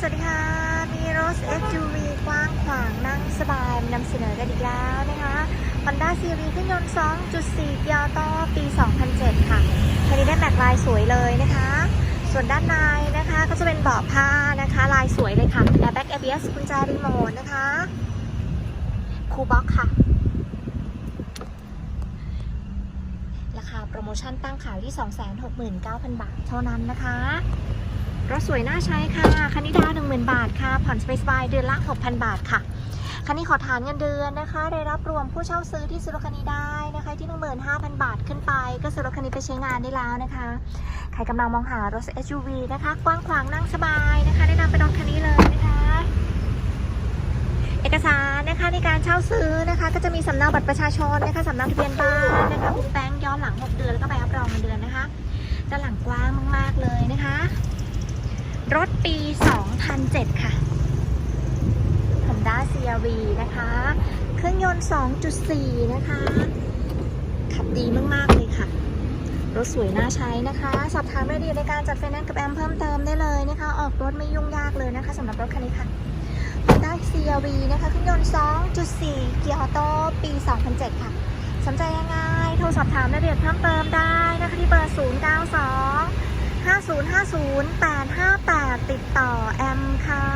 สวัสดีค่ะ มีรถ SUV กว้างขวางนั่งสบายนำเสนอกันอีกแล้วนะคะ Honda CRV เครื่องยนต์ 2.4 เกียร์ออปี 2007 ค่ะคันนี้ได้แม็กลายสวยเลยนะคะ ส่วนด้านในนะคะก็จะเป็นเบาะผ้านะคะ ลายสวยเลยค่ะ Airbag ABS กุญแจรีโมทนะคะ คูบ็อกค่ะราคาโปรโมชั่นตั้งขายที่ 269,000 บาทเท่านั้นนะคะ รถสวยน่าใช้ค่ะ คันนี้ดาว10,000บาทค่ะ ผ่อนสบายๆเดือนละ 6,000 บาทค่ะ คันนี้ขอฐานเงินเดือนนะคะ ได้รับรวมผู้เช่าซื้อที่ซื้อรถคันนี้ได้นะคะ ที่ 15,000 บาทขึ้นไป ก็ซื้อรถคันนี้ไปใช้งานได้แล้วนะคะ ใครกำลังมองหารถ SUV นะคะ กว้างขวางนั่งสบายนะคะแนะนำเป็นรถคันนี้เลยนะคะ เอกสารนะคะในการเช่าซื้อนะคะ ก็จะมีสำเนาบัตรประชาชนนะคะสำเนาทะเบียนบ้านนะคะคุณแป้งย้อนหลัง 6 เดือนแล้วก็ใบรับรองเงินเดือนนะคะด้านหลังกว้างมาก ๆ เลยนะคะ รถปี 2007 ค่ะ Honda CRV นะคะ เครื่องยนต์ 2.4 นะคะ ขับดีมาก ๆ เลยค่ะ รถสวยน่าใช้นะคะ สอบถามรายละเอียดในการจัดไฟแนนซ์กับแอมเพิ่มเติมได้เลยนะคะ ออกรถไม่ยุ่งยากเลยนะคะสำหรับรถคันนี้ค่ะ Honda CRV นะคะ เครื่องยนต์ 2.4 เกียร์ออโต้ปี 2007 ค่ะ สนใจยังไง โทรสอบถามรายละเอียดเพิ่มเติมได้นะคะที่เบอร์ 092 5050 858 ติดต่อแอมค่ะ